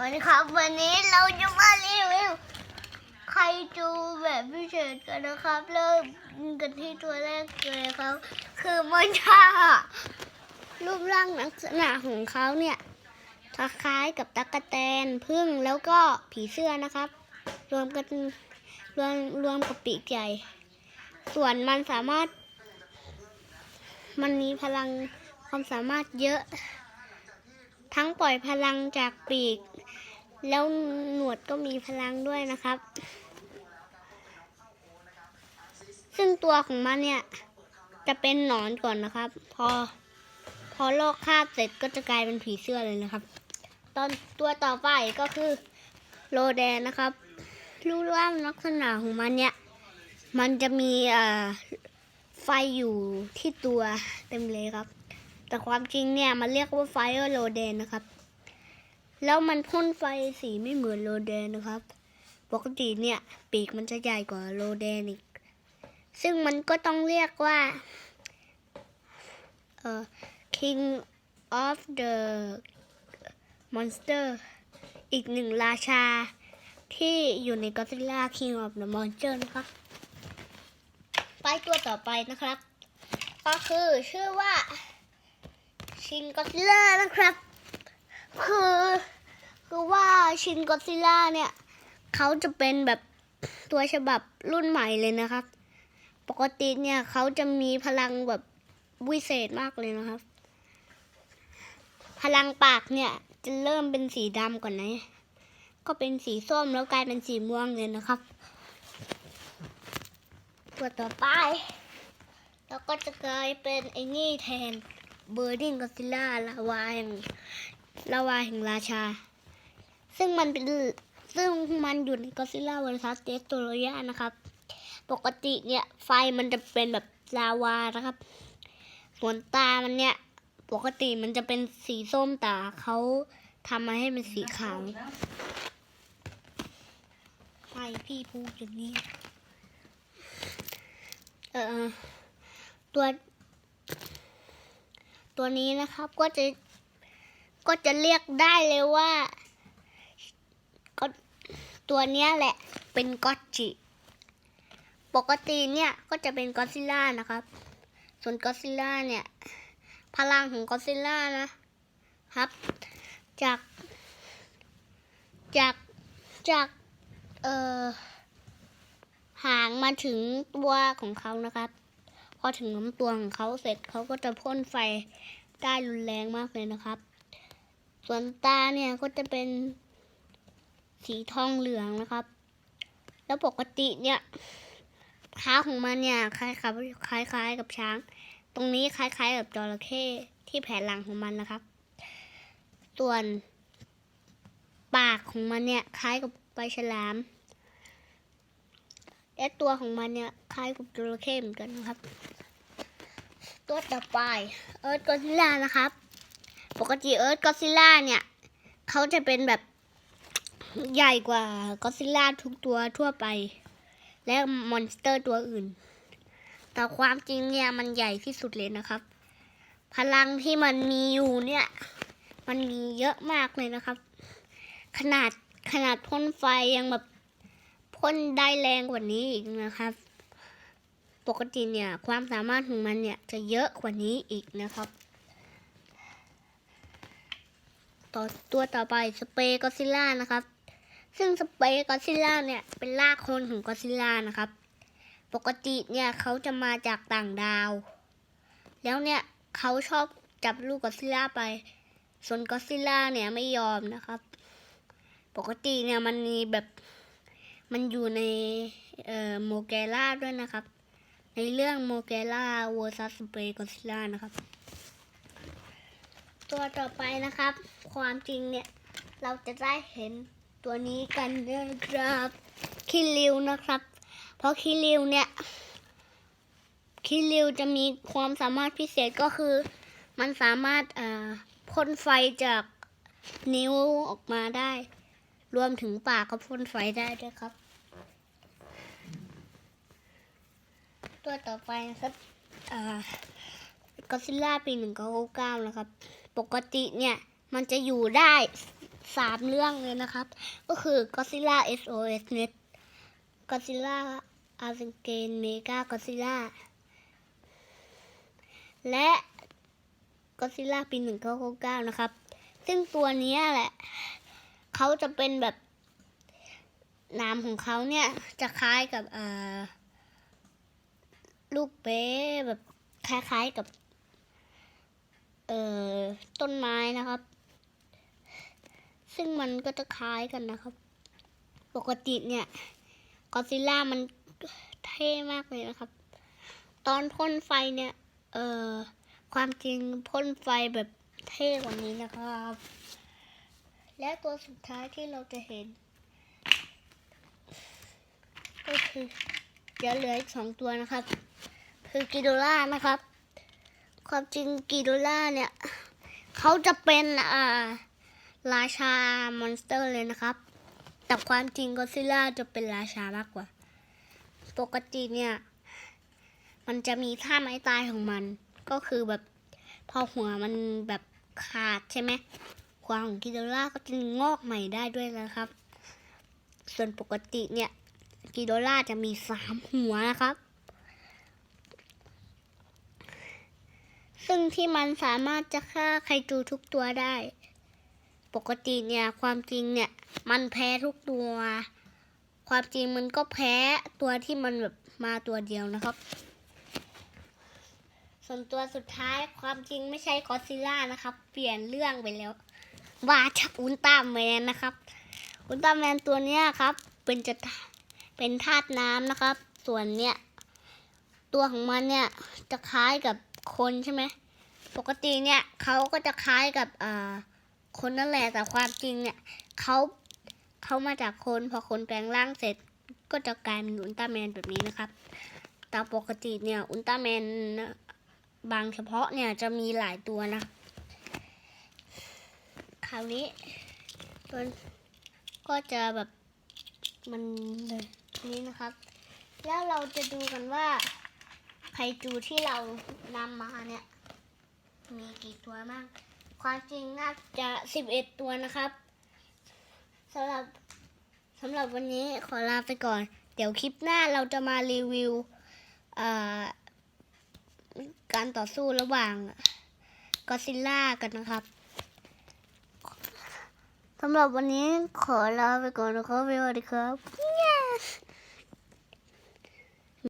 วัสดีครับวันนี้เราจะมารีวิวใคจูแบบพิเศษกันนะครับ เริ่มกันที่ตัวแรกเลยครับ คือมันชารูปร่างลักษณะของเขาเนี่ยคล้ายกับตั๊กแตนพึ่งแล้วก็ผีเสื้อนะครับ รวมกันรวมรวมกับปีกใหญ่ ส่วนมันสามารถ มันมีพลังความสามารถเยอะ ทั้งปล่อยพลังจากปีก แล้วหนวดก็มีพลังด้วยนะครับ ซึ่งตัวของมันเนี่ย จะเป็นหนอนก่อนนะครับ พอ พอลอกคาบเสร็จก็จะกลายเป็นผีเสื้อเลยนะครับ ตอนตัวต่อไปก็คือโลแดนนะครับรูปร่างลักษณะของมันเนี่ย มันจะมีไฟอยู่ที่ตัวเต็มเลยครับ แต่ความจริงเนี่ยมันเรียกว่าไฟโรเดนนะครับ แล้วมันพ่นไฟสีไม่เหมือนโรเดนนะครับ ปกติเนี่ยปีกมันจะใหญ่กว่าโรเดนอีก ซึ่งมันก็ต้องเรียกว่าเอ่อ King of the Monster อีกหนึ่งราชาที่อยู่ใน Godzilla King of the Monster นะครับไปตัวต่อไปนะครับ ก็คือชื่อว่า ชินก็ซิล่านะครับ คือคือว่าชินก็ซิล่าเนี่ยเขาจะเป็นแบบตัวฉบับรุ่นใหม่เลยนะครับ ปกติเนี่ยเขาจะมีพลังแบบวิเศษมากเลยนะครับ พลังปากเนี่ยจะเริ่มเป็นสีดำก่อนนะ ก็เป็นสีส้มแล้วกลายเป็นสีม่วงเลยนะครับ ตัวต่อไป แล้วก็จะกลายเป็นไอ้นี่แทน เบอร์ดิงก็ซิล่าลาวาแห่งลาวาแห่งราชา ซึ่งมันเป็นซึ่งมันอยู่ในก็ซิล่าเวอร์ซัสเตสโตโรยานะครับ ปกติเนี่ยไฟมันจะเป็นแบบลาวานะครับส่วนตามันเนี่ยปกติมันจะเป็นสีส้มแต่เขาทำมาให้เป็นสีขาวใช่พี่พูดอย่างนี้ เออตัว ตัวนี้นะครับก็จะก็จะเรียกได้เลยว่าก็ตัวเนี้ยแหละเป็นก็อตจิ ปกติเนี่ยก็จะเป็นก็อดซิล่านะครับ ส่วนก็อดซิล่าเนี่ยพลังของก็อดซิล่านะครับ จากจากจากเอ่อหางมาถึงตัวของเขานะครับ อถึงน้ำตัวของเขาเสร็จเขาก็จะพ่นไฟได้รุนแรงมากเลยนะครับ ส่วนตาเนี่ยก็จะเป็นสีทองเหลืองนะครับ แล้วปกติเนี่ยเท้าของมันเนี่ยคล้ายกับคล้าย ๆ กับช้าง ตรงนี้คล้าย ๆ กับจระเข้ที่แผ่นหลังของมันนะครับ ส่วนปากของมันเนี่ยคล้ายกับปลาฉลาม และตัวของมันเนี่ยคล้ายกับจระเข้เหมือนกันนะครับ ตัวต่อไปเอิร์ธกอซิล่านะครับ ปกติเอิร์ธกอซิล่าเนี่ยเขาจะเป็นแบบใหญ่กว่ากอซิล่าทุกตัวทั่วไป และมอนสเตอร์ตัวอื่น แต่ความจริงเนี่ยมันใหญ่ที่สุดเลยนะครับ พลังที่มันมีอยู่เนี่ย มันมีเยอะมากเลยนะครับ ขนาดขนาดพ่นไฟยังแบบพ่นได้แรงกว่านี้อีกนะครับ ปกติเนี่ยความสามารถของมันเนี่ยจะเยอะกว่านี้อีกนะครับ ต่อตัวต่อไปสเปย์กอซิล่านะครับ ซึ่งสเปย์กอซิล่าเนี่ยเป็นรากคนของกอซิล่านะครับ ปกติเนี่ยเขาจะมาจากต่างดาว แล้วเนี่ยเขาชอบจับลูกกอซิล่าไป ส่วนกอซิล่าเนี่ยไม่ยอมนะครับ ปกติเนี่ยมันมีแบบมันอยู่ในเอ่อโมเกล่าด้วยนะครับ ในเรื่องโมเกล่า v ว r ซัสเปรย์กอซิล่านะครับ ตัวต่อไปนะครับ ความจริงเนี่ย เราจะได้เห็นตัวนี้กันนะครับคิริวนะครับ เพราะคิริวเนี่ยคิริวจะมีความสามารถพิเศษก็คือ มันสามารถเอ่อพ่นไฟจากนิ้วออกมาได้ รวมถึงปากก็พ่นไฟได้ด้วยครับ ตัวต่อไปนะครับก็ซิล่าปีหนึ่งเก้าเก้านะครับ ปกติเนี่ยมันจะอยู่ได้สามเรื่องเลยนะครับ ก็คือ Godzilla SOS Net Godzilla a r g e n Mega Godzilla และ Godzilla ปี 1999 นะครับ ซึ่งตัวนี้แหละ เขาจะเป็นแบบนามของเขาเนี่ย จะคล้ายกับเอ่อ ลูกเป๊แบบคล้ายๆกับ เอ่อต้นไม้นะครับ ซึ่งมันก็จะคล้ายกันนะครับ ปกติเนี่ยกอซิล่ามันเท่มากเลยนะครับ ตอนพ่นไฟเนี่ย เอ่อความจริงพ่นไฟแบบเท่กว่านี้นะครับ และตัวสุดท้ายที่เราจะเห็น ก็คือเดี๋ยวเหลืออีกสองตัวนะครับ คือกิโดล่านะครับ ความจริงกิโดล่าเนี่ยเขาจะเป็นอ่าราชามอนสเตอร์เลยนะครับ แต่ความจริงก็ซิล่าจะเป็นราชามากกว่า ปกติเนี่ย มันจะมีท่าไม้ตายของมัน ก็คือแบบพอหัวมันแบบขาดใช่ไหมหัวของกิโดล่าก็จะงอกใหม่ได้ด้วยนะครับ ส่วนปกติเนี่ย กิโดล่าจะมีสามหัวนะครับ ซึ่งที่มันสามารถจะฆ่าไคจูทุกตัวได้ ปกติเนี่ยความจริงเนี่ย มันแพ้ทุกตัว ความจริงมันก็แพ้ตัวที่มันแบบมาตัวเดียวนะครับ ส่วนตัวสุดท้ายความจริงไม่ใช่กอซิล่านะครับ เปลี่ยนเรื่องไปแล้วว่าจากอุลตร้าแมนนะครับ อุลตร้าแมนตัวเนี้ยครับ เป็นจะ เป็นธาตุน้ำนะครับ ส่วนเนี้ยตัวของมันเนี่ยจะคล้ายกับคนใช่ไหมปกติเนี่ยเขาก็จะคล้ายกับอ่าคนนั่นแหละแต่ความจริงเนี่ยเขาเขามาจากคนพอคนแปลงร่างเสร็จก็จะกลายเป็นอุลตร้าแมนแบบนี้นะครับแต่ปกติเนี่ยอุลตร้าแมนบางเฉพาะเนี่ยจะมีหลายตัวนะ คราวนี้มันก็จะแบบมันเลย นี้นะครับ แล้วเราจะดูกันว่าไคจูที่เรานำมาเนี่ย มีกี่ตัวบ้างความจริงน่าจะสิบเอ็ดตัวนะครับสำหรับสำหรับวันนี้ขอลาไปก่อน เดี๋ยวคลิปหน้าเราจะมารีวิวการต่อสู้ระหว่างกอซิลล่ากันนะครับสำหรับวันนี้ขอลาไปก่อนนะครับสวัสดีครับ